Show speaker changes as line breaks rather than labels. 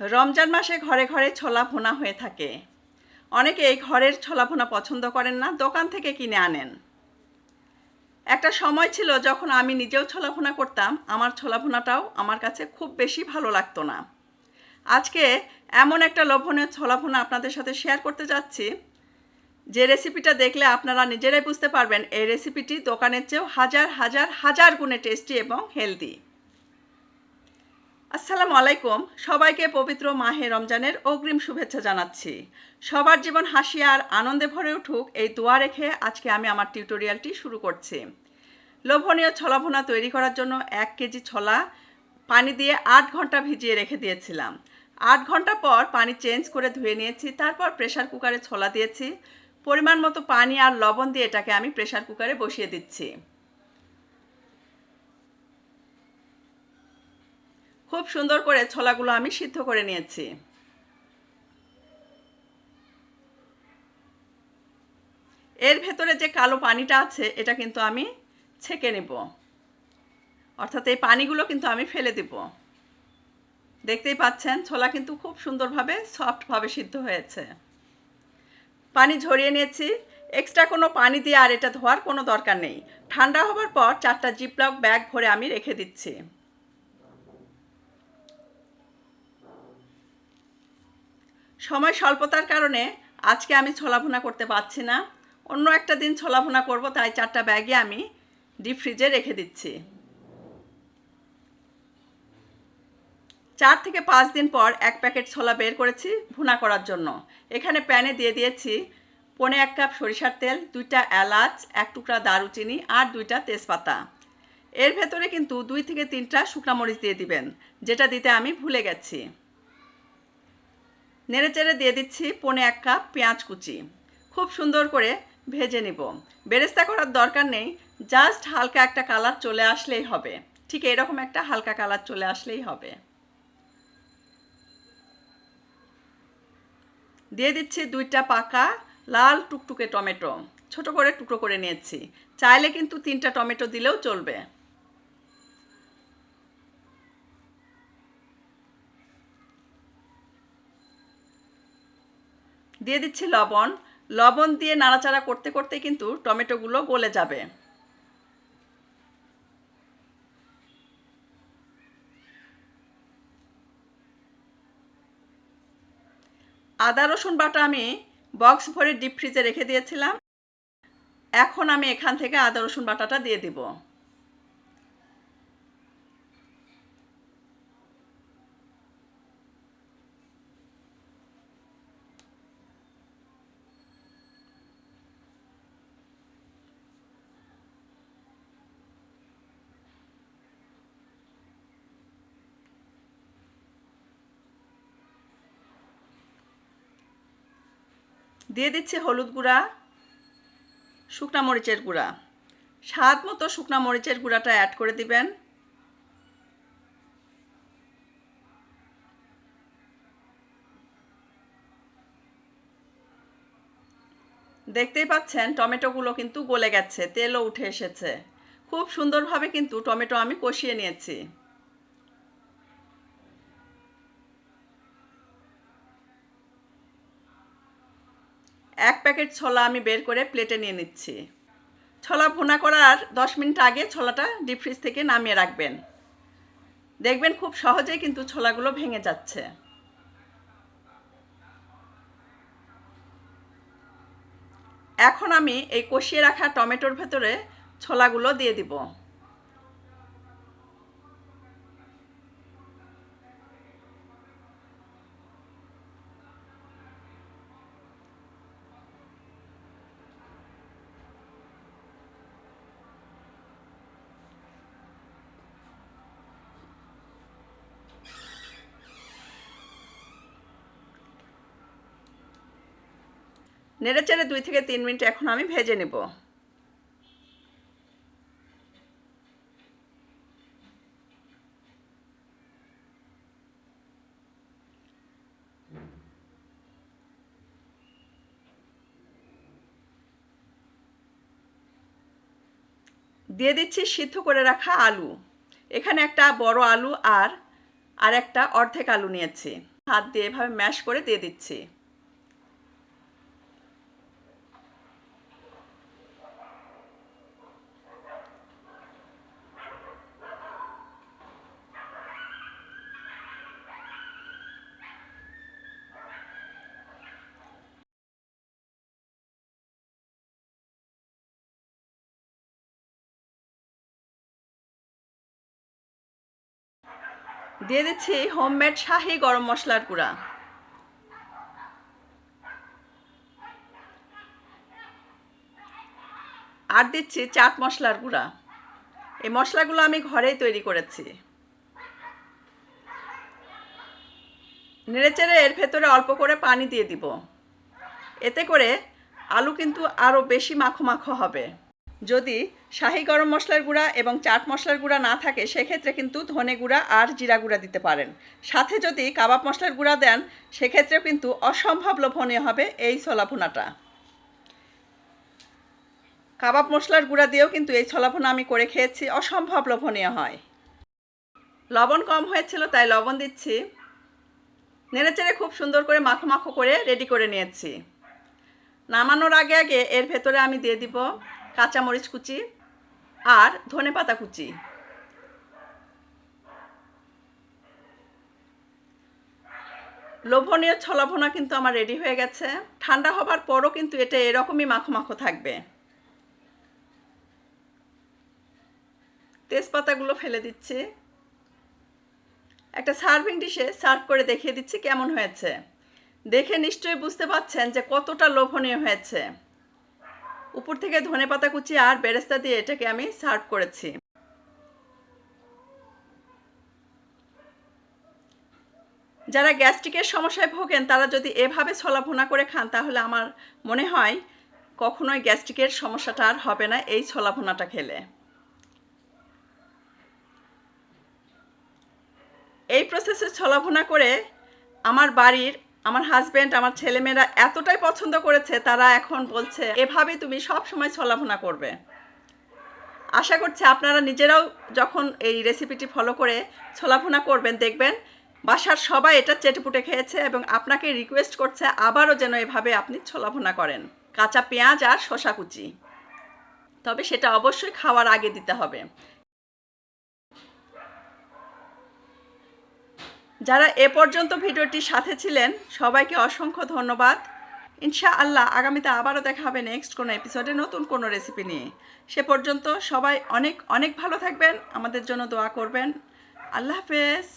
রমজান মাসে ঘরে ঘরে ছোলা ভুনা হয়ে থাকে। অনেকে এই ঘরের ছোলা ভুনা পছন্দ করেন না, দোকান থেকে কিনে আনেন। একটা সময় ছিল যখন আমি নিজেও ছোলা ভুনা করতাম, আমার ছোলা ভুনাটাও আমার কাছে খুব বেশি ভালো লাগতো না। আজকে এমন একটা লোভনীয় ছোলা ভুনা আপনাদের সাথে শেয়ার করতে যাচ্ছি। যে রেসিপিটা দেখলে আপনারা নিজেরাই বুঝতে পারবেন, এই রেসিপিটি দোকানের চেয়েও হাজার হাজার হাজার গুণে টেস্টি এবং হেলদি আসসালামু আলাইকুম। সবাইকে পবিত্র মাহে রমজানের অগ্রিম শুভেচ্ছা জানাচ্ছি। সবার জীবন হাসি আর আনন্দে ভরে উঠুক এই দোয়া রেখে আজকে আমি আমার টিউটোরিয়ালটি শুরু করছি। লোভনীয় ছোলা ভুনা তৈরি করার জন্য এক কেজি ছোলা পানি দিয়ে আট ঘণ্টা ভিজিয়ে রেখে দিয়েছিলাম। আট ঘণ্টা পর পানি চেঞ্জ করে ধুয়ে নিয়েছি, তারপর প্রেশার কুকারে ছোলা দিয়েছি। পরিমাণ মতো পানি আর লবণ দিয়ে এটাকে আমি প্রেশার কুকারে বসিয়ে দিচ্ছি। খুব সুন্দর করে ছোলাগুলো আমি সিদ্ধ করে নিয়েছি। এর ভেতরে যে কালো পানিটা আছে, এটা কিন্তু আমি ছেঁকে নেব। অর্থাৎ এই পানিগুলো কিন্তু আমি ফেলে দেব। দেখতেই পাচ্ছেন, ছোলা কিন্তু খুব সুন্দরভাবে, সফটভাবে সিদ্ধ হয়েছে। পানি ঝরিয়ে নিয়েছি। এক্সট্রা কোনো পানি দিয়ে আর এটা ধোয়ার কোনো দরকার নেই। ঠান্ডা হবার পর চারটা জিপলক ব্যাগ ভরে আমি রেখে দিচ্ছি। সময় স্বল্পতার কারণে আজকে আমি ছোলা ভুনা করতে পারছি না। অন্য একটা দিন ছোলা ভুনা করব, তাই চারটা ব্যাগে আমি ডিপ ফ্রিজে রেখে দিচ্ছি। চার থেকে পাঁচ দিন পর এক প্যাকেট ছোলা বের করেছি ভুনা করার জন্য। এখানে প্যানে দিয়ে দিয়েছি পনে এক কাপ সরিষার তেল, দুইটা এলাচ, এক টুকরা দারুচিনি আর দুইটা তেজপাতা। এর ভেতরে কিন্তু দুই থেকে তিনটা শুকনা মরিচ দিয়ে দিবেন, যেটা দিতে আমি ভুলে গেছি। নেড়ে চেড়ে দিয়ে দিচ্ছি পনে এক কাপ পেঁয়াজ কুচি। খুব সুন্দর করে ভেজে নিব। বেরেস্তা করার দরকার নেই, জাস্ট হালকা একটা কালার চলে আসলেই হবে। ঠিক এরকম একটা হালকা কালার চলে আসলেই হবে। দিয়ে দিচ্ছি দুইটা পাকা লাল টুকটুকে টমেটো। ছোট করে টুকরো করে নিয়েছি। চাইলে কিন্তু তিনটা টমেটো দিলেও চলবে। দিয়ে দিচ্ছি লবণ। লবণ দিয়ে নাড়াচাড়া করতে করতে কিন্তু টমেটোগুলো গলে যাবে। আদা, রসুন বাটা আমি বক্স ভরে ডিপ ফ্রিজে রেখে দিয়েছিলাম। এখন আমি এখান থেকে আদা, রসুন বাটাটা দিয়ে দিব। দিয়ে দিচ্ছি হলুদ গুঁড়া, শুকনা মরিচের গুঁড়া। স্বাদ মতো শুকনা মরিচের গুঁড়াটা অ্যাড করে দিবেন। দেখতেই পাচ্ছেন, টমেটোগুলো কিন্তু গলে গেছে, তেলও উঠে এসেছে। খুব সুন্দরভাবে কিন্তু টমেটো আমি কষিয়ে নিয়েছি। এক প্যাকেট ছোলা আমি বের করে প্লেটে নিয়ে নিচ্ছি। ছোলা ভুনা করার দশ মিনিট আগে ছোলাটা ডিপ ফ্রিজ থেকে নামিয়ে রাখবেন। দেখবেন খুব সহজেই কিন্তু ছোলাগুলো ভেঙে যাচ্ছে। এখন আমি এই কষিয়ে রাখা টমেটোর ভেতরে ছোলাগুলো দিয়ে দিব। নেড়ে চেড়ে দুই থেকে তিন মিনিট এখন আমি ভেজে নেব। দিয়ে দিচ্ছি সিদ্ধ করে রাখা আলু। এখানে একটা বড় আলু আর আর একটা অর্ধেক আলু নিয়েছি। হাত দিয়ে এভাবে ম্যাশ করে দিয়ে দিচ্ছি। দিয়ে দিচ্ছি হোমমেড শাহি গরম মশলার গুঁড়া। আর দিচ্ছি চাট মশলার গুঁড়া। এই মশলাগুলো আমি ঘরেই তৈরি করেছি। নেড়েচেড়ে এর ভেতরে অল্প করে পানি দিয়ে দিব। এতে করে আলু কিন্তু আরও বেশি মাখো মাখো হবে। যদি শাহি গরম মশলার গুঁড়া এবং চাট মশলার গুঁড়া না থাকে, সেক্ষেত্রে কিন্তু ধনে গুঁড়া আর জিরা গুঁড়া দিতে পারেন। সাথে যদি কাবাব মশলার গুঁড়া দেন, সেক্ষেত্রেও কিন্তু অসম্ভব লোভনীয় হবে এই ছোলা ভুনাটা কাবাব মশলার গুঁড়া দিয়েও কিন্তু এই ছোলা ভুনা আমি করে খেয়েছি, অসম্ভব লোভনীয় হয়। লবণ কম হয়েছিল, তাই লবণ দিচ্ছি। নেড়েচেড়ে খুব সুন্দর করে মাখো মাখো করে রেডি করে নিয়েছি। নামানোর আগে আগে এর ভেতরে আমি দিয়ে দিব কাঁচামরিচ কুচি আর ধনে পাতা কুচি। লোভনীয় ছলাভনা কিন্তু আমার রেডি হয়ে গেছে। ঠান্ডা হবার পরও কিন্তু এটা এরকমই মাখো মাখো থাকবে। তেজপাতাগুলো ফেলে দিচ্ছি। একটা সার্ভিং ডিশে সার্ভ করে দেখিয়ে দিচ্ছি কেমন হয়েছে। দেখে নিশ্চয়ই বুঝতে পাচ্ছেন যে কতটা লোভনীয় হয়েছে। উপর থেকে ধনে পাতা কুচি আর বেরেস্তা দিয়ে এটাকে আমি সার্ভ করেছি। যারা গ্যাস্ট্রিকের সমস্যায় ভোগেন, তারা যদি এভাবে ছলা ভুনা করে খান, তাহলে আমার মনে হয় কখনোই গ্যাস্ট্রিকের সমস্যাটা আর হবে না এই ছোলা ভুনাটা খেলে। এই প্রসেসে ছোলা ভুনা করে আমার বাড়ির আমার হাজব্যান্ড আমার ছেলেমেয়েরা এতটাই পছন্দ করেছে, তারা এখন বলছে, এভাবে তুমি সব সময় ছোলা ভুনা করবে। আশা করছি আপনারা নিজেরাও যখন এই রেসিপিটি ফলো করে ছোলা ভুনা করবেন, দেখবেন বাসার সবাই এটা চেটেপুটে খেয়েছে এবং আপনাকে রিকোয়েস্ট করছে আবারও যেন এভাবে আপনি ছোলা ভুনা করেন। কাঁচা পেঁয়াজ আর শশা কুচি। তবে সেটা অবশ্যই খাওয়ার আগে দিতে হবে। যারা এ পর্যন্ত ভিডিওটির সাথে ছিলেন, সবাইকে অসংখ্য ধন্যবাদ। ইনশা আল্লাহ আগামীতে আবারও দেখা হবে নেক্সট কোনো এপিসোডে নতুন কোনো রেসিপি নিয়ে। সে পর্যন্ত সবাই অনেক অনেক ভালো থাকবেন, আমাদের জন্য দোয়া করবেন। আল্লাহ হাফেজ।